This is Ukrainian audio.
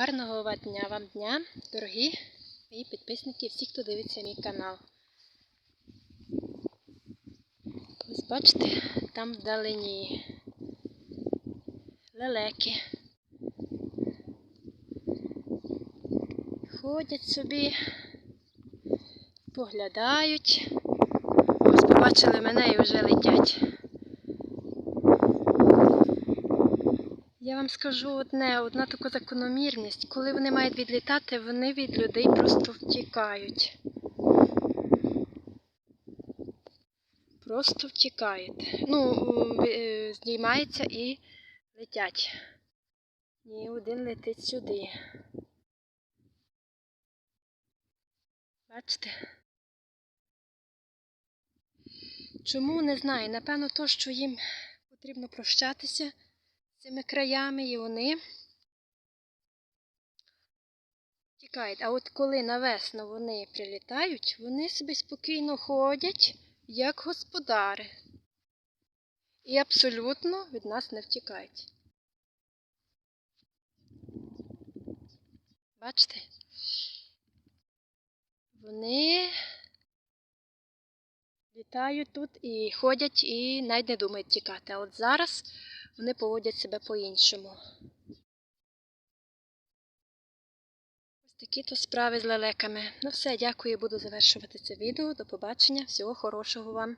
Гарного дня вам дня, дорогі мої підписники, всі, хто дивиться мій канал. Ось бачите, там вдалині лелеки. Ходять собі, поглядають. Ось побачили мене і вже летять. Я вам скажу одне, одна така закономірність. Коли вони мають відлітати, вони від людей просто втікають. Просто втікають. Ну, е, здіймаються і летять. Ні, один летить сюди. Бачите? Чому не знаю. Напевно, то, що їм потрібно прощатися цими краями, і вони тікають. А от коли на весну вони прилітають, вони собі спокійно ходять, як господари. І абсолютно від нас не втікають. Бачите? Вони літають тут і ходять, і навіть не думають тікати. А от зараз вони поводять себе по-іншому. Ось такі то справи з лелеками. Ну все, дякую, буду завершувати це відео. До побачення. Всього хорошого вам.